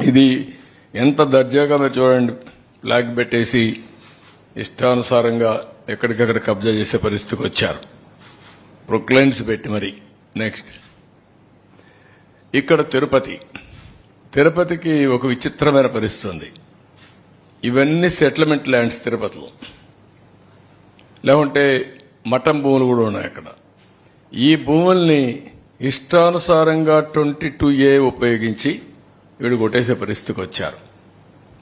ఇది ఎంత దర్జాగా మీరు చూడండి. ఫ్లాగ్ పెట్టేసి ఇష్టానుసారంగా ఎక్కడికక్కడ కబ్జా చేసే పరిస్థితికి వచ్చారు. ప్రొక్లైన్స్ పెట్టి మరి. నెక్స్ట్ ఇక్కడ తిరుపతి. తిరుపతికి ఒక విచిత్రమైన పరిస్థితి ఉంది. ఇవన్నీ సెటిల్మెంట్ ల్యాండ్స్ తిరుపతిలో. లేకుంటే మఠం భూములు కూడా ఉన్నాయి అక్కడ. ఈ భూముల్ని ఇష్టానుసారంగా ట్వంటీ టూ ఏ ఉపయోగించి వీడు కొట్టేసే పరిస్థితికి వచ్చారు.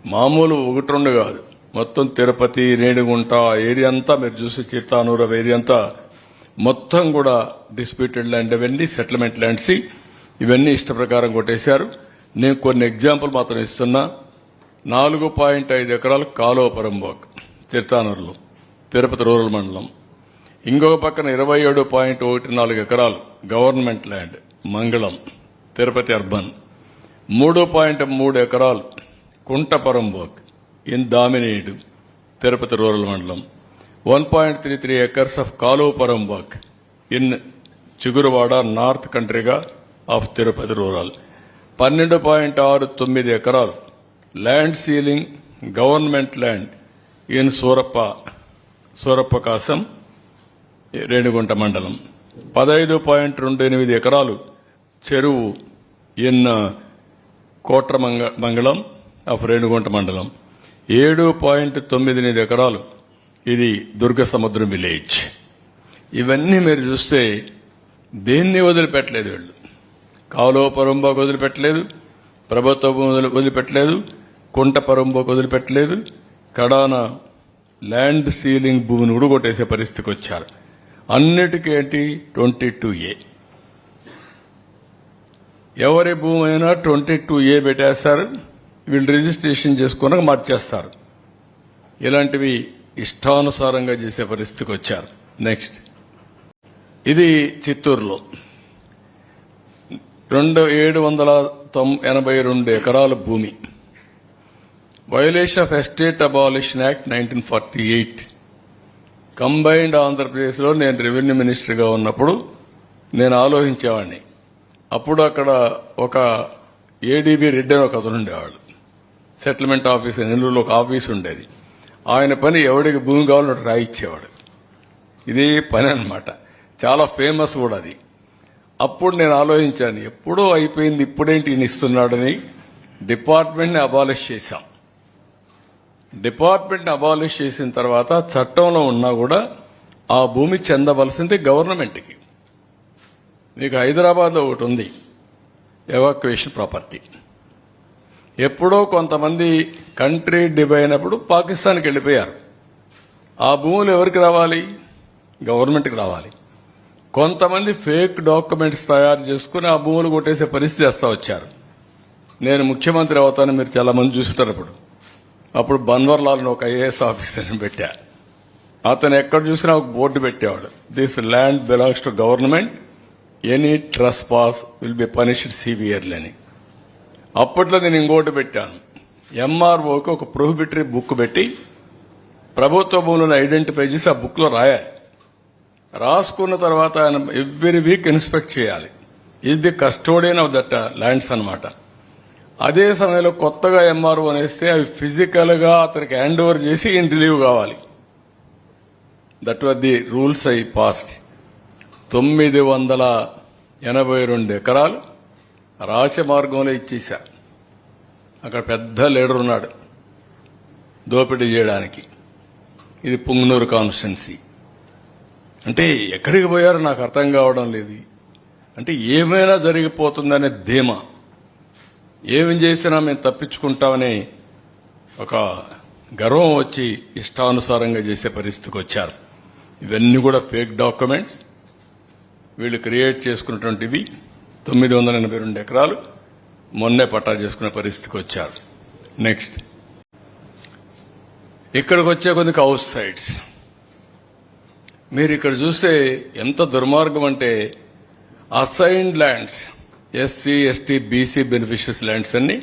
మామూలు ఒకటి రెండు కాదు. మొత్తం తిరుపతి రేణిగుంట ఏరియా అంతా మీరు చూసి చిత్తానూరు ఏరియా అంతా మొత్తం కూడా డిస్ప్యూటెడ్ ల్యాండ్ అవన్నీ సెటిల్మెంట్ ల్యాండ్స్ ఇవన్నీ ఇష్ట ప్రకారం కొట్టేశారు. నేను కొన్ని ఎగ్జాంపుల్ మాత్రం ఇస్తున్నా. నాలుగు పాయింట్ ఐదు ఎకరాలు కాలువపురం బోక్ తిరుతానూరులో తిరుపతి రూరల్ మండలం. ఇంకొక పక్కన ఇరవై ఏడు పాయింట్ ఒకటి నాలుగు ఎకరాలు గవర్నమెంట్ ల్యాండ్ మంగళం తిరుపతి అర్బన్. మూడు పాయింట్ మూడు ఎకరాలు కుంటపరంబోక్ ఇన్ దామినేడు తిరుపతి రూరల్ మండలం. One point three three acres of కాలువపరంబోక్ in Chiguruvada north కంట్రీగా ఆఫ్ తిరుపతి రూరల్. పన్నెండు పాయింట్ ఆరు తొమ్మిది ఎకరాలు land ceiling government land in Surappa Surappa Kasam Renigunta మండలం. పదహైదు పాయింట్ రెండు ఎనిమిది ఎకరాలు చెరువు ఇన్ కోట్ర మంగ మంగళం ఆఫ్ రేణుగుంట మండలం. ఏడు పాయింట్ తొమ్మిది ఎనిమిది ఎకరాలు ఇది దుర్గ సముద్రం విలేజ్. ఇవన్నీ మీరు చూస్తే దేన్ని వదిలిపెట్టలేదు వీళ్ళు. కాలువ పరంబోకు వదిలిపెట్టలేదు ప్రభుత్వ భూములు వదిలిపెట్టలేదు కుంట పరంబోకు వదిలిపెట్టలేదు కడాన ల్యాండ్ సీలింగ్ భూమిని కూడా కొట్టేసే పరిస్థితికి వచ్చారు. అన్నిటికీ ఏంటి? Twenty two A. ఎవరి భూమి అయినా ట్వంటీ టూ ఏ పెట్టేస్తారు వీళ్ళు రిజిస్ట్రేషన్ చేసుకున్నాక మార్చేస్తారు ఇలాంటివి ఇష్టానుసారంగా చేసే పరిస్థితికి వచ్చారు. నెక్స్ట్. ఇది చిత్తూరులో. రెండు ఏడు వందల తొం ఎనభై రెండు ఎకరాల భూమి. Violation of estate abolition act nineteen forty eight combined ఆంధ్రప్రదేశ్లో నేను రెవెన్యూ మినిస్టర్గా ఉన్నప్పుడు నేను ఆలోచించేవాడిని. అప్పుడు అక్కడ ఒక ఏడీబీ రెడ్డి అని ఒక అతను ఉండేవాడు. సెటిల్మెంట్ ఆఫీస్ నెల్లూరులో ఒక ఆఫీస్ ఉండేది. ఆయన పని ఎవడికి భూమి కావాలో రాయిచ్చేవాడు. ఇది పని అనమాట చాలా ఫేమస్ కూడా అది. అప్పుడు నేను ఆలోచించాను ఎప్పుడో అయిపోయింది ఇప్పుడేంటి ఈయన ఇస్తున్నాడని డిపార్ట్మెంట్ని అబాలిష్ చేశాం. డిపార్ట్మెంట్ని అబాలిష్ చేసిన తర్వాత చట్టంలో ఉన్నా కూడా ఆ భూమి చెందవలసింది గవర్నమెంట్కి మీకు హైదరాబాద్లో ఒకటి ఉంది. Evacuation property. ఎప్పుడో కొంతమంది కంట్రీ డివై అయినప్పుడు పాకిస్తాన్కి వెళ్ళిపోయారు. ఆ భూములు ఎవరికి రావాలి? గవర్నమెంట్కి రావాలి. కొంతమంది ఫేక్ డాక్యుమెంట్స్ తయారు చేసుకుని ఆ భూములు కొట్టేసే పరిస్థితి వస్తూ వచ్చారు. నేను ముఖ్యమంత్రి అవుతాను మీరు చాలా మంది చూసుంటారు అప్పుడు. అప్పుడు బన్వర్లాల్ని ఒక ఐఏఎస్ ఆఫీసర్ని పెట్టా. అతను ఎక్కడ చూసినా ఒక బోర్డు పెట్టేవాడు. This land belongs to government. Any trespass will be punished severely అని అప్పట్లో నేను ఇంకోటి పెట్టాను. ఎంఆర్ఓకి ఒక ప్రొహిబిటరీ బుక్ పెట్టి ప్రభుత్వ భూములను ఐడెంటిఫై చేసి ఆ బుక్లో రాయాలి. రాసుకున్న తర్వాత ఆయన ఎవ్రీ వీక్ ఇన్స్పెక్ట్ చేయాలి. ఇది the custodian of that lands అన్నమాట. అదే సమయంలో కొత్తగా ఎంఆర్ఓ అనేస్తే అవి ఫిజికల్గా అతనికి హ్యాండ్ ఓవర్ చేసి ఈయన రిలీవ్ కావాలి. That was the rules I passed తొమ్మిది వందల ఎనభై రెండు ఎకరాలు రాచమార్గంలో ఇచ్చేశా. అక్కడ పెద్ద లీడర్ ఉన్నాడు. దోపిడీ చేయడానికి. ఇది పుంగనూరు కాన్స్టిట్యున్సీ. అంటే ఎక్కడికి పోయారో నాకు అర్థం కావడం లేదు. అంటే ఏమైనా జరిగిపోతుందనే ధీమా. ఏమి చేసినా మేము తప్పించుకుంటామని ఒక గర్వం వచ్చి ఇష్టానుసారంగా చేసే పరిస్థితికి వచ్చారు. ఇవన్నీ కూడా ఫేక్ డాక్యుమెంట్స్. వీళ్ళు క్రియేట్ చేసుకున్నటువంటివి తొమ్మిది వందల ఎనభై రెండు ఎకరాలు మొన్నే పట్టా చేసుకునే పరిస్థితికి వచ్చారు. నెక్స్ట్ ఇక్కడికి వచ్చే కొన్ని హౌస్ సైట్స్ మీరు ఇక్కడ చూస్తే ఎంత దుర్మార్గం అంటే assigned lands SC ST BC beneficiaries lands అన్ని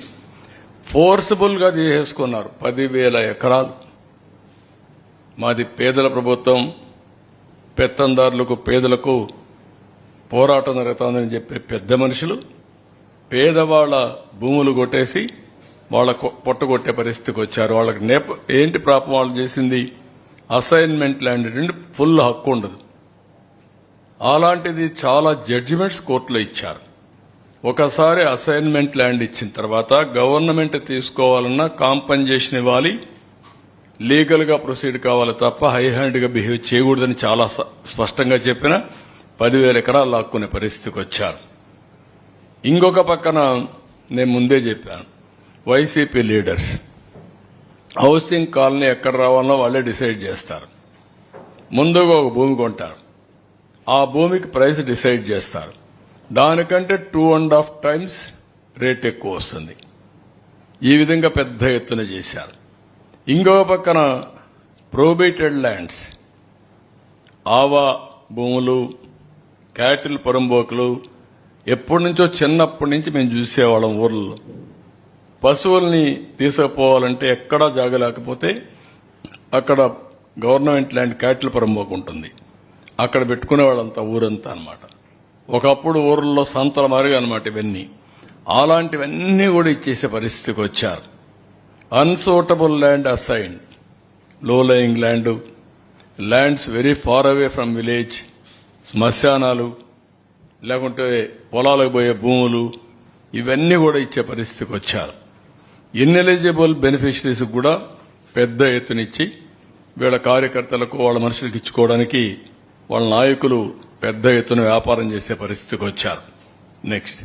ఫోర్సబుల్గా తీసేసుకున్నారు. పదివేల ఎకరాలు. మాది పేదల ప్రభుత్వం పెత్తందారులకు పేదలకు పోరాటం జరుగుతోందని చెప్పే పెద్ద మనుషులు పేదవాళ్ళ భూములు కొట్టేసి వాళ్ళ పొట్టగొట్టే పరిస్థితికి వచ్చారు. వాళ్ళకి నేప ఏంటి ప్రాపం వాళ్ళు చేసింది? అసైన్మెంట్ ల్యాండ్ అంటే ఫుల్ హక్కు ఉండదు. అలాంటిది చాలా జడ్జిమెంట్స్ కోర్టులో ఇచ్చారు. ఒకసారి అసైన్మెంట్ ల్యాండ్ ఇచ్చిన తర్వాత గవర్నమెంట్ తీసుకోవాలన్నా కాంపన్సేషన్ ఇవ్వాలి. లీగల్గా ప్రొసీడ్ కావాలి తప్ప హై హ్యాండ్గా బిహేవ్ చేయకూడదని చాలా స్పష్టంగా చెప్పిన పదివేల ఎకరాలు లాక్కునే పరిస్థితికి వచ్చారు. ఇంకొక పక్కన నేను ముందే చెప్పాను. వైసీపీ లీడర్స్ హౌసింగ్ కాలనీ ఎక్కడ రావాలో వాళ్ళే డిసైడ్ చేస్తారు. ముందుగా ఒక భూమి కొంటారు. ఆ భూమికి ప్రైస్ డిసైడ్ చేస్తారు. దానికంటే two and half times rate ఎక్కువ వస్తుంది. ఈ విధంగా పెద్ద ఎత్తున చేశారు. ఇంకో పక్కన ప్రోబేటెడ్ ల్యాండ్స్ ఆవా భూములు క్యాటిల్ పొరంబోకులు ఎప్పటి నుంచో చిన్నప్పటి నుంచి మేము చూసేవాళ్ళం ఊర్లలో. పశువుల్ని తీసుకుపోవాలంటే ఎక్కడా జాగ లేకపోతే అక్కడ గవర్నమెంట్ ల్యాండ్ క్యాటిల్ పొరంబోకు ఉంటుంది. అక్కడ పెట్టుకునేవాళ్ళంతా ఊరంతా అనమాట ఒకప్పుడు ఊర్లలో సంతల మారిగా అనమాట ఇవన్నీ. అలాంటివన్నీ కూడా ఇచ్చేసే పరిస్థితికి వచ్చారు. Unsuitable land అసైన్లో lying land. Lands very far away from village. శ్మశానాలు లేకుంటే పొలాలకు పోయే భూములు ఇవన్నీ కూడా ఇచ్చే పరిస్థితికి వచ్చారు. ఇన్ఎలిజిబుల్ బెనిఫిషరీస్ కూడా పెద్ద ఎత్తునిచ్చి వీళ్ళ కార్యకర్తలకు వాళ్ళ మనుషులకు ఇచ్చుకోవడానికి వాళ్ళ నాయకులు పెద్ద ఎత్తున వ్యాపారం చేసే పరిస్థితికి వచ్చారు. నెక్స్ట్